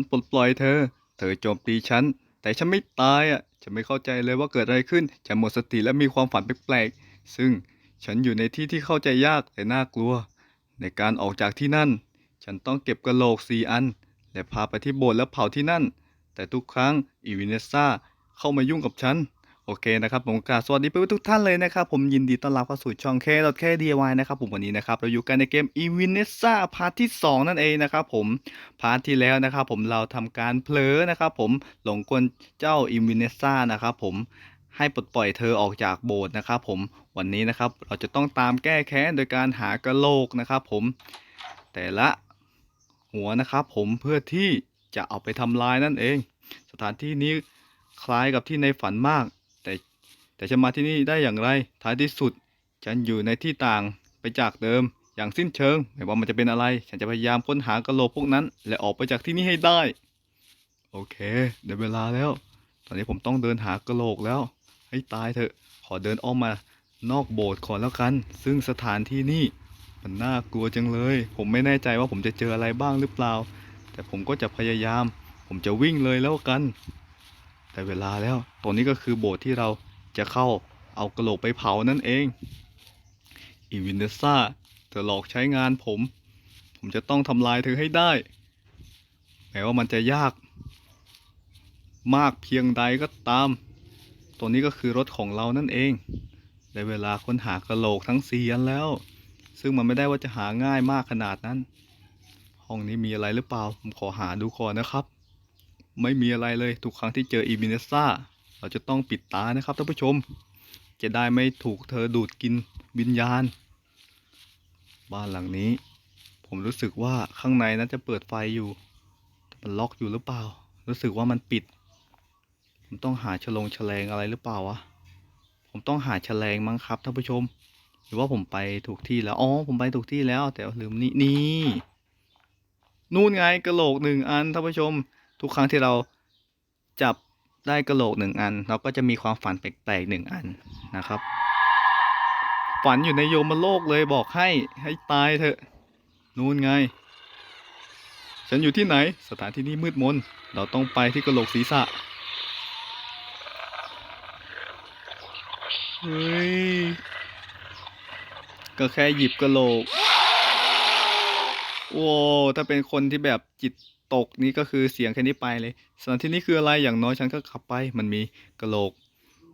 ฉันปลดปล่อยเธอ เธอโจมตีฉัน แต่ฉันไม่ตายอะ ฉันไม่เข้าใจเลยว่าเกิดอะไรขึ้น ฉันหมดสติและมีความฝันแปลกๆ ซึ่งฉันอยู่ในที่ที่เข้าใจยากแต่น่ากลัว ในการออกจากที่นั่น ฉันต้องเก็บกระโหลกสี่อัน และพาไปที่โบสถ์และเผาที่นั่น แต่ทุกครั้งอีวินเนสซาเข้ามายุ่งกับฉัน โอเคนะครับผมกาสวัสดีเพื่อนทุกท่านเลยนะครับ ผมยินดีต้อนรับเข้าสู่ช่อง k k DIY นะครับผมวันนี้นะครับเราอยู่กันในเกม e v i n e s s a พาร์ทที่ 2 นั่นเองนะครับผมพาร์ทที่แล้วนะครับผมเราทำการเผลอนะครับผมหลงกลเจ้า e v i n e s s a นะครับผมให้ปลดปล่อยเธอออกจากโบสถ์นะครับผมวันนี้นะครับเราจะต้องตามแก้แค้นโดยการหากระโหลกนะครับผมแต่ละหัวนะครับผมเพื่อที่จะเอาไปทำลายนั่นเอง สถานที่นี้คล้ายกับที่ในฝันมาก แต่แต่ฉันมาที่นี่ได้อย่างไร ท้ายที่สุด ฉันอยู่ในที่ต่างไปจากเดิม อย่างสิ้นเชิง ไม่ว่ามันจะเป็นอะไร ฉันจะพยายามค้นหากระโหลกพวกนั้น และออกไปจากที่นี่ให้ได้ โอเคได้เวลาแล้ว ตอนนี้ผมต้องเดินหากระโหลกแล้ว ให้ตายเถอะ ขอเดินอ้อมมานอกโบสถ์ก่อนแล้วกัน ซึ่งสถานที่นี่มันน่ากลัวจังเลย ผมไม่แน่ใจว่าผมจะเจออะไรบ้างหรือเปล่า แต่ผมก็จะพยายาม ผมจะวิ่งเลยแล้วกัน แต่เวลาแล้วตรงนี้ก็คือโบสถ์ที่เรา จะเข้าเอากระโหลกไปเผานั่นเองอีวินเนสซาเธอหลอกใช้งานผม ผมจะต้องทำลายเธอให้ได้ แม้ว่ามันจะยาก มากเพียงใดก็ตาม ตัวนี้ก็คือรถของเรานั่นเองได้เวลาค้นหากระโหลกทั้งสี่อันแล้ว ซึ่งมันไม่ได้ว่าจะหาง่ายมากขนาดนั้น ห้องนี้มีอะไรหรือเปล่า ผมขอหาดูก่อนนะครับ ไม่มีอะไรเลยทุกครั้งที่เจออีบินเนสซา เราจะต้องปิดตานะครับท่านผู้ชม จะได้ไม่ถูกเธอดูดกินวิญญาณ บ้านหลังนี้ ผมรู้สึกว่าข้างในนั้นจะเปิดไฟอยู่ มันล็อกอยู่หรือเปล่า รู้สึกว่ามันปิด ผมต้องหาฉลงแฉลงอะไรหรือเปล่าวะ ผมต้องหาแฉลงมั้งครับท่านผู้ชม หรือว่าผมไปถูกที่แล้ว อ๋อ ผมไปถูกที่แล้ว แต่ลืมนี่นี่นู่นไงกระโหลกหนึ่งอันท่านผู้ชม ทุกครั้งที่เราจับ ได้กระโหลกหนึ่งอัน เราก็จะมีความฝันแปลกๆหนึ่งอันนะครับ ฝันอยู่ในโยมโลกเลยบอกให้ให้ตายเถอะ นู่นไง ฉันอยู่ที่ไหน สถานที่นี้มืดมน เราต้องไปที่กระโหลกศีรษะเฮ้ย ก็แค่หยิบกระโหลก โอ้ถ้าเป็นคนที่แบบจิต ตกนี่ก็คือเสียงแค่นี้ไปเลย สถานที่นี้คืออะไรอย่างน้อยฉันก็ขับไป มันมีกระโหลก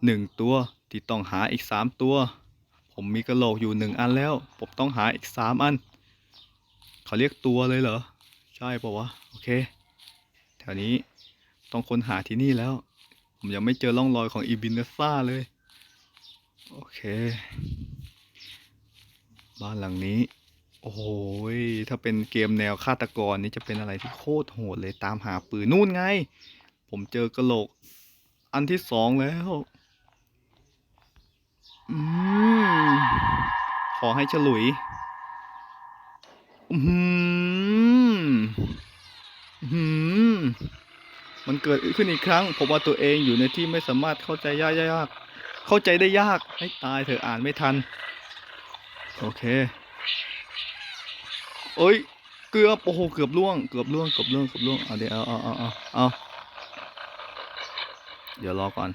หนึ่งตัวที่ต้องหาอีกสามตัว ผมมีกระโหลกอยู่หนึ่งอันแล้ว ผมต้องหาอีกสามอันเขาเรียกตัวเลยเหรอ ใช่ปะวะ โอเค แถวนี้ต้องค้นหาที่นี่แล้ว ผมยังไม่เจอร่องรอยของอีบินเนซ่าเลย โอเค บ้านหลังนี้ โอ้โหยถ้าเป็นเกมแนวฆาตกรนี่จะเป็นอะไรที่โคตรโหดเลยตามหาปืนนู่นไง ผมเจอกระโหลก อันที่สองแล้ว อืมขอให้ฉลุย อืมอืมมันเกิดขึ้นอีกครั้ง ผมว่าตัวเองอยู่ในที่ไม่สามารถเข้าใจยากยาก เข้าใจได้ยาก ให้ตายเถอะอ่านไม่ทัน โอเค เอ้ย เกือบโอ้โหเกือบล่วง เกือบล่วง เกือบล่วง เกือบล่วง เอาเดี๋ยวเอาเอาเอาเอาเอาเดี๋ยวรอก่อน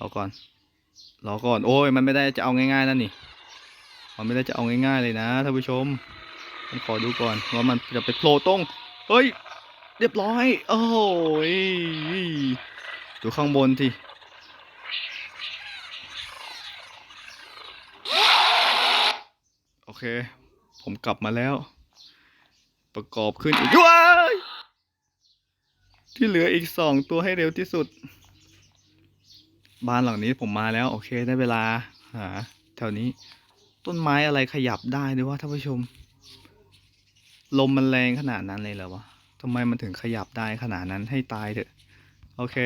รอก่อน รอก่อน โอ้ย มันไม่ได้จะเอาง่ายๆนั่นนี่ มันไม่ได้จะเอาง่ายๆเลยนะท่านผู้ชมผมขอดูก่อนว่ามันจะไปโผล่ตรง เฮ้ย เรียบร้อย โอ้ยดูข้างบนทีโอเค ผมกลับมาแล้ว ประกอบขึ้นอีกว้ายที่เหลืออีกสองตัวให้เร็วที่สุด บ้านหลังนี้ผมมาแล้ว โอเคได้เวลาหาแถวนี้ ต้นไม้อะไรขยับได้ด้วยวะท่านผู้ชม ลมมันแรงขนาดนั้นเลยเหรอวะทำไมมันถึงขยับได้ขนาดนั้นให้ตายเถอะ โอเค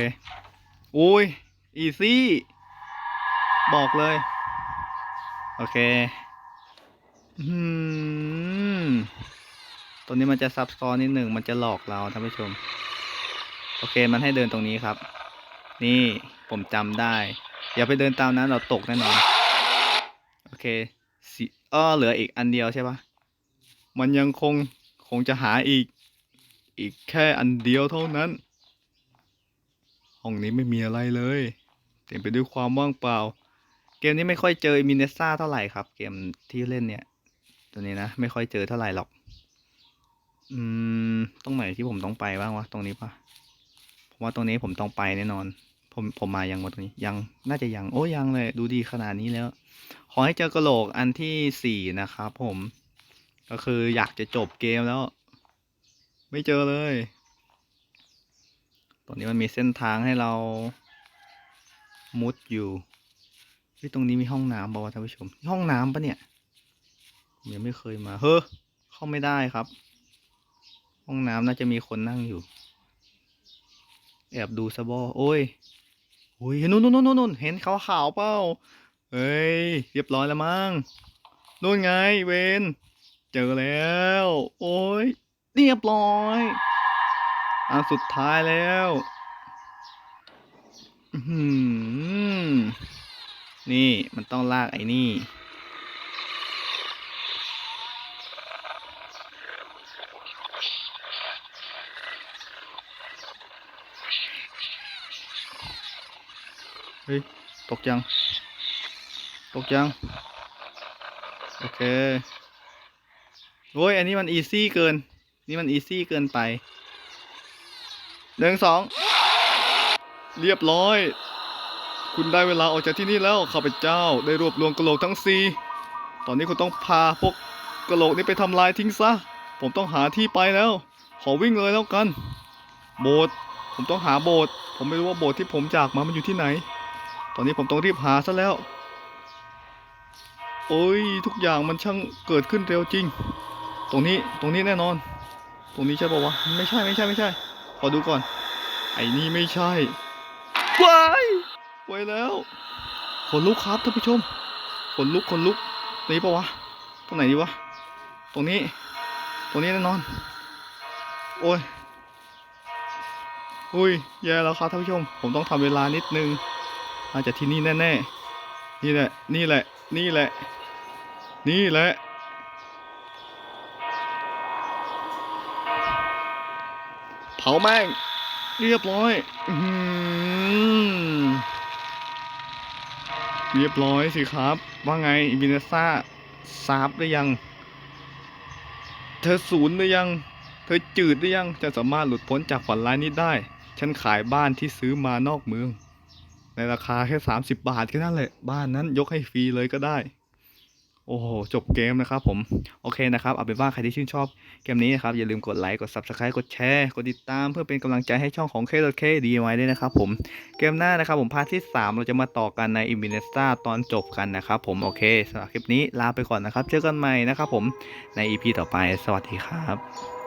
โอ้ย อีซี่ บอกเลย โอเค อืม ตัวนี้มันจะซับซ้อนนิดหนึ่งมันจะหลอกเราท่านผู้ชม โอเคมันให้เดินตรงนี้ครับ นี่ผมจำได้อย่าไปเดินตามนั้นเราตกแน่นอนโอเคสิอ้อเหลืออีกอันเดียวใช่ปะมันยังคงคงจะหาอีก อีกแค่อันเดียวเท่านั้น ห้องนี้ไม่มีอะไรเลย เต็มไปด้วยความว่างเปล่า เกมนี้ไม่ค่อยเจอมินเนซ่าเท่าไหร่ครับ เกมที่เล่นเนี่ย ตัวนี้นะ ไม่ค่อยเจอเท่าไหร่หรอก อืม ตรงไหนที่ผมต้องไปบ้างวะ ตรงนี้ปะผมว่าตรงนี้ผมต้องไปแน่นอน ผมผมมายังวะตรงนี้ ยังน่าจะยังโอ้ยังเลย ดูดีขนาดนี้แล้ว ขอให้เจอกระโหลกอันที่สี่นะครับผม ก็คืออยากจะจบเกมแล้ว ไม่เจอเลยตรงนี้มันมีเส้นทางให้เรา มุดอยู่เฮ้ยตรงนี้มีห้องน้ำบอกว่าท่านผู้ชม ห้องน้ำปะเนี่ยยังไม่เคยมา เฮ้อเข้าไม่ได้ครับ ห้องน้ำน่าจะมีคนนั่งอยู่ แอบดูซะบอโอ้ยโอ้ยนู่นนู่นนู่นนู่นเห็นขาวขาวเปล่าเฮ้ยเรียบร้อยแล้วมั้งนู่นไงเวนเจอแล้ว โอ้ยเรียบร้อยอันสุดท้ายแล้วอื้อหือนี่มันต้องลากไอ้นี่ ฮ้ยตกยัง ตกยัง โอเค โอ้ย อันนี้มันอีซี่เกิน นี่มันอีซี่เกินไปหนึ่งสอง เรียบร้อย คุณได้เวลาออกจากที่นี่แล้วข้าพเจ้าได้รวบรวมกระโหลกทั้งสี่ตอนนี้คุณต้องพาพวกกระโหลกนี้ไปทำลายทิ้งซะ ผมต้องหาที่ไปแล้ว ขอวิ่งเลยแล้วกัน โบสถ์ผมต้องหาโบสถ์ผมไม่รู้ว่าโบสถ์ที่ผมจากมามันอยู่ที่ไหน ตอนนี้ผมต้องรีบหาซะแล้ว โอ้ยทุกอย่างมันช่างเกิดขึ้นเร็วจริง ตรงนี้ตรงนี้แน่นอน ตรงนี้ใช่ปะวะไม่ใช่ไม่ใช่ไม่ใช่ ขอดูก่อน ไอ้นี่ไม่ใช่ว้ไว้แล้วขนลุกครับท่านผู้ชมขนลุกขนลุกตรงนี้ปะวะตรงไหนดีวะตรงนี้ ตรงนี้แน่นอน โอ้ยอุ้ยแย่แล้วครับท่านผู้ชม ผมต้องทำเวลานิดนึง น่าจะที่นี่แน่ๆ นี่แหละ นี่แหละ นี่แหละ นี่แหละ เผาแม่ง เรียบร้อย อืเรียบร้อยสิครับ ว่าไงอินเนซ่าซาบหรือยัง เธอศูนย์หรือยัง เธอจืดหรือยัง จะสามารถหลุดพ้นจากฝันร้ายนี้ได้ ฉันขายบ้านที่ซื้อมานอกเมือง ในราคาแค่ 30 บาทแค่นั้นแหละ บ้านนั้นยกให้ฟรีเลยก็ได้ โอ้โห จบเกมนะครับผม โอเคนะครับเอาเป็นว่าใครที่ชื่นชอบเกมนี้นะครับ อย่าลืมกดไลค์ กด Subscribe กดแชร์ กดติดตามเพื่อเป็นกำลังใจให้ช่องของ k k d y ด้วยนะครับผม เกมหน้านะครับผมพาร์ทที่ 3 เราจะมาต่อกันใน i m i n e s t a ตอนจบกันนะครับผม โอเคสำหรับคลิปนี้ลาไปก่อนนะครับ เจอกันใหม่นะครับผมใน EP ต่อไป สวัสดีครับ